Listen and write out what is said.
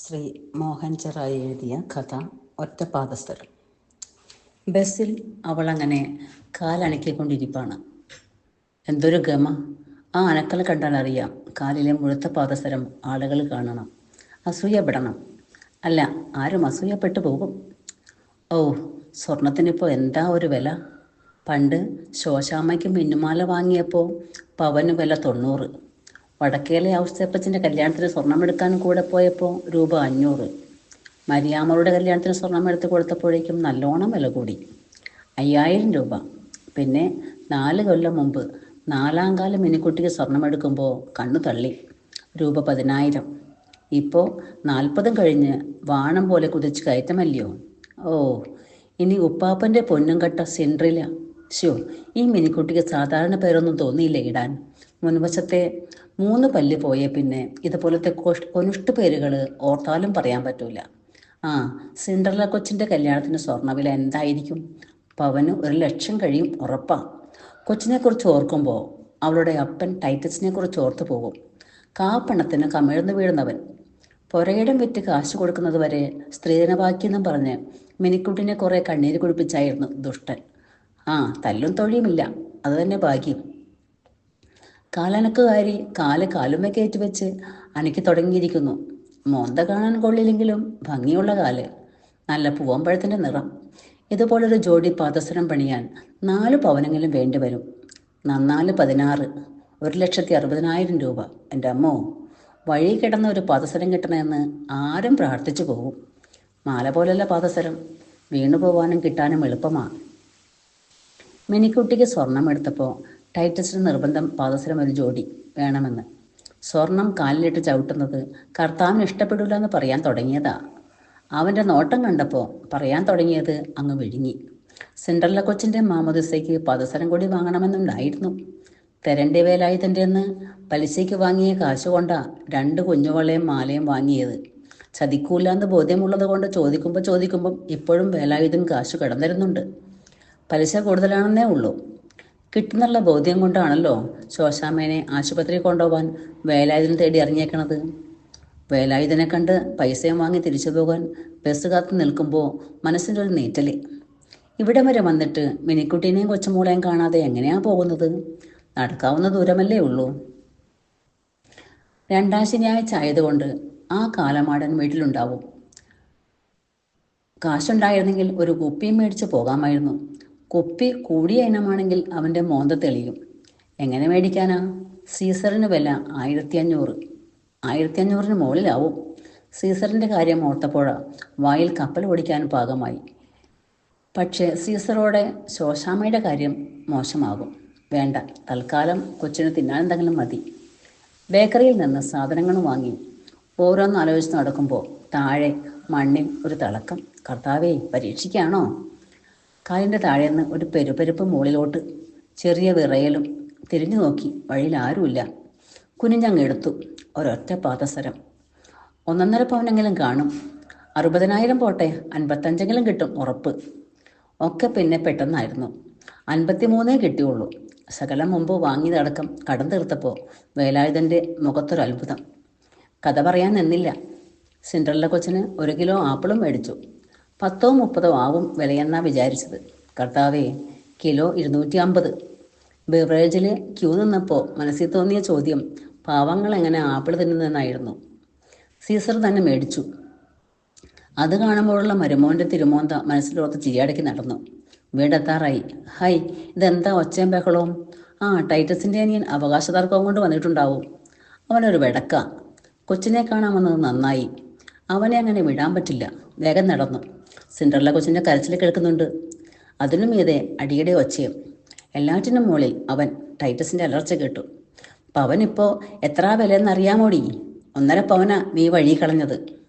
ശ്രീ മോഹൻ ചെറായി എഴുതിയ കഥ ഒറ്റപ്പാദസ്ഥലം ബസ്സിൽ അവൾ അങ്ങനെ കാലണക്കിക്കൊണ്ടിരിപ്പാണ്. എന്തൊരു ഗമ. ആ അനക്കൽ കണ്ടാൽ അറിയാം കാലിലെ മുഴുത്ത പാദസരം ആളുകൾ കാണണം അസൂയപ്പെടണം. അല്ല ആരും അസൂയപ്പെട്ടു പോകും. ഓ സ്വർണത്തിനിപ്പോൾ എന്താ ഒരു വില? പണ്ട് ശോശാമ്മയ്ക്ക് മിന്നുമാല വാങ്ങിയപ്പോൾ പവന് വില തൊണ്ണൂറ്. വടക്കേലെ ഔസേപ്പച്ചന്റെ കല്യാണത്തിന് സ്വർണം എടുക്കാൻ കൂടെ പോയപ്പോൾ രൂപ അഞ്ഞൂറ്. മരിയാമ്മളുടെ കല്യാണത്തിന് സ്വർണം എടുത്ത് കൊടുത്തപ്പോഴേക്കും നല്ലോണം വില കൂടി. അയ്യായിരം രൂപ. പിന്നെ നാല് കൊല്ലം മുമ്പ് നാലാം കാലം മിനിക്കുട്ടിക്ക് സ്വർണം എടുക്കുമ്പോൾ കണ്ണു തള്ളി. രൂപ പതിനായിരം. ഇപ്പോൾ നാൽപ്പതും കഴിഞ്ഞ് വാണം പോലെ കുതിച്ച് കയറ്റമല്ലയോ? ഓ ഇനി ഉപ്പാപ്പന്റെ പൊന്നും കട്ട സെൻട്രില. ഷോ ഈ മിനിക്കുട്ടിക്ക് സാധാരണ പേരൊന്നും തോന്നിയില്ല ഇടാൻ. മുൻവശത്തെ മൂന്ന് പല്ല് പോയ പിന്നെ ഇതുപോലത്തെ കൊനുഷ്ട് പേരുകൾ ഓർത്താലും പറയാൻ പറ്റൂല. ആ സിൻഡർല കൊച്ചിന്റെ കല്യാണത്തിന് സ്വർണവില എന്തായിരിക്കും? പവന് ഒരു ലക്ഷം കഴിയും ഉറപ്പാ. കൊച്ചിനെക്കുറിച്ച് ഓർക്കുമ്പോൾ അവളുടെ അപ്പൻ ടൈറ്റസിനെ കുറിച്ച് ഓർത്തു പോകും. കാപ്പണത്തിന് കമിഴ്ന്നു വീഴുന്നവൻ. പുരയിടം വിറ്റ് കാശ് കൊടുക്കുന്നത് വരെ സ്ത്രീധനവാക്യെന്നും പറഞ്ഞ് മിനിക്കുട്ടിനെ കുറെ കണ്ണീര് കുടിപ്പിച്ചായിരുന്നു ദുഷ്ടൻ. ആ തല്ലും തൊഴിയുമില്ല അത് തന്നെ ഭാഗ്യം. കാലനക്കുകാരി കാൽ കാലുമേ കയറ്റി വെച്ച് അനക്കി തുടങ്ങിയിരിക്കുന്നു. മോന്ത കാണാൻ കൊള്ളില്ലെങ്കിലും ഭംഗിയുള്ള കാൽ. നല്ല പൂവമ്പഴത്തിന്റെ നിറം. ഇതുപോലൊരു ജോഡി പാദസരം പണിയാൻ നാല് പവനെങ്കിലും വേണ്ടിവരും നന്നാൽ പതിനാറ്. ഒരു ലക്ഷത്തി അറുപതിനായിരം രൂപ. എന്റെ അമ്മോ വഴി കിടന്ന ഒരു പാദസരം കിട്ടണമെന്ന് ആരും പ്രാർത്ഥിച്ചു പോകും മാല പോലെയല്ല പാദസരം. വീണു പോവാനും കിട്ടാനും എളുപ്പമാണ് മിനിക്കുട്ടിക്ക് സ്വർണം എടുത്തപ്പോൾ ടൈറ്റസിന് നിർബന്ധം പാദസരം ഒരു ജോഡി വേണമെന്ന്. സ്വർണം കാലിലിട്ട് ചവിട്ടുന്നത് കർത്താവിന് ഇഷ്ടപ്പെടില്ല എന്ന് പറയാൻ തുടങ്ങിയതാ. അവന്റെ നോട്ടം കണ്ടപ്പോൾ പറയാൻ തുടങ്ങിയത് അങ്ങ് വിഴുങ്ങി. സെൻട്രലിലെ കൊച്ചിന്റെ മാമോദിസയ്ക്ക് പാദസരം കൂടി വാങ്ങണമെന്നുണ്ടായിരുന്നു. തെരണ്ടി വേലായുധന്റെ അന്ന് പലിശയ്ക്ക് വാങ്ങിയ കാശ് കൊണ്ടാ രണ്ട് കുഞ്ഞുവളയും മാലയും വാങ്ങിയത്. ചതിക്കൂല്ലാന്ന് ബോധ്യമുള്ളത് കൊണ്ട് ചോദിക്കുമ്പോൾ ചോദിക്കുമ്പം ഇപ്പോഴും വേലായുധൻ കാശ് കിടന്നിരുന്നുണ്ട് പലിശ കൂടുതലാണെന്നേ ഉള്ളൂ. കിട്ടുന്നുള്ള ബോധ്യം കൊണ്ടാണല്ലോ ശോശാമേനെ ആശുപത്രി കൊണ്ടുപോകാൻ വേലായുധനെ തേടി ഇറങ്ങിയേക്കണത്. വേലായുധനെ കണ്ട് പൈസയും വാങ്ങി തിരിച്ചു പോകാൻ ബസ് കാത്ത് നിൽക്കുമ്പോൾ മനസ്സിന്റെ ഒരു നീറ്റൽ. ഇവിടെ വരെ വന്നിട്ട് മിനിക്കുട്ടീനെയും കൊച്ചുമോളെയും കാണാതെ എങ്ങനെയാ പോകുന്നത്? നടക്കാവുന്ന ദൂരമല്ലേ ഉള്ളൂ. രണ്ടാം ശനിയാഴ്ച ആയതുകൊണ്ട് ആ കാലമാടൻ വീട്ടിലുണ്ടാവും. കാശുണ്ടായിരുന്നെങ്കിൽ ഒരു കുപ്പിയും മേടിച്ച് പോകാമായിരുന്നു. കുപ്പി കൂടിയ ഇനമാണെങ്കിൽ അവന്റെ മോന്ത തെളിയും. എങ്ങനെ മേടിക്കാനാ? സീസറിന് വില ആയിരത്തി അഞ്ഞൂറ് ആയിരത്തി അഞ്ഞൂറിന് മുകളിലാവും. സീസറിന്റെ കാര്യം ഓർത്തപ്പോഴാ വായിൽ കപ്പൽ ഓടിക്കാൻ പാകമായി. പക്ഷേ സീസറോടെ ശോശാമയുടെ കാര്യം മോശമാകും. വേണ്ട തൽക്കാലം കൊച്ചിന് തിന്നാൻ എന്തെങ്കിലും മതി. ബേക്കറിയിൽ നിന്ന് സാധനങ്ങൾ വാങ്ങി. ഓരോന്ന് ആലോചിച്ച് നടക്കുമ്പോൾ താഴെ മണ്ണിൽ ഒരു തിളക്കം. കർത്താവേ പരീക്ഷിക്കാണോ? കാലിന്റെ താഴേന്ന് ഒരു പെരുപെരുപ്പ് മുകളിലോട്ട് ചെറിയ വിറയലും തിരിഞ്ഞു നോക്കി വഴിയിൽ ആരുമില്ല. കുനിഞ്ഞങ്ങ് എടുത്തു ഒരൊറ്റ പാദസരം. ഒന്നൊന്നര പവനെങ്കിലും കാണും. അറുപതിനായിരം പോട്ടെ അൻപത്തഞ്ചെങ്കിലും കിട്ടും ഉറപ്പ്. ഒക്കെ പിന്നെ പെട്ടെന്നായിരുന്നു. അൻപത്തിമൂന്നേ കിട്ടിയുള്ളൂ. സകലം മുമ്പ് വാങ്ങിയതടക്കം കടം തീർത്തപ്പോൾ വേലായുധന്റെ മുഖത്തൊരു അത്ഭുതം കഥ പറയാൻ നിന്നില്ല. സിൻഡറിലെ കൊച്ചിന് ഒരു കിലോ ആപ്പിളും മേടിച്ചു. പത്തോ മുപ്പതോ ആവും വിലയെന്നാ വിചാരിച്ചത്. കർത്താവേ കിലോ ഇരുന്നൂറ്റി അമ്പത് ബിവറേജിൽ ക്യൂ നിന്നപ്പോൾ മനസ്സിൽ തോന്നിയ ചോദ്യം പാവങ്ങൾ എങ്ങനെ ആപ്പിൾ തിന്നുന്നതെന്നായിരുന്നു. സീസർ തന്നെ മേടിച്ചു. അത് കാണുമ്പോഴുള്ള മരുമോന്റെ തിരുമോന്ത മനസ്സിലോർത്ത് ചിരിയടക്കി നടന്നു. വീടെത്താറായി. ഹൈ ഇതെന്താ ഒച്ചയും ബഹളവും? ആ ടൈറ്റസിന്റെ അനിയൻ അവകാശ തർക്കവും കൊണ്ട് വന്നിട്ടുണ്ടാവും. അവനൊരു വെടക്ക. കൊച്ചിനെ കാണാൻ വന്നത് നന്നായി. അവനെ അങ്ങനെ വിടാൻ പറ്റില്ല. വേഗം നടന്നു. സിൻഡർല കൊച്ചിന്റെ കരച്ചിൽ കേൾക്കുന്നുണ്ട്. അതിനു മീതെ അടിയുടെ ഒച്ചയും. എല്ലാറ്റിനും മുകളിൽ അവൻ ടൈറ്റസിന്റെ അലർച്ച കേട്ടു. പവനിപ്പോൾ എത്ര വിലയെന്നറിയാമോടി? ഒന്നര പവന നീ വഴി കളഞ്ഞത്.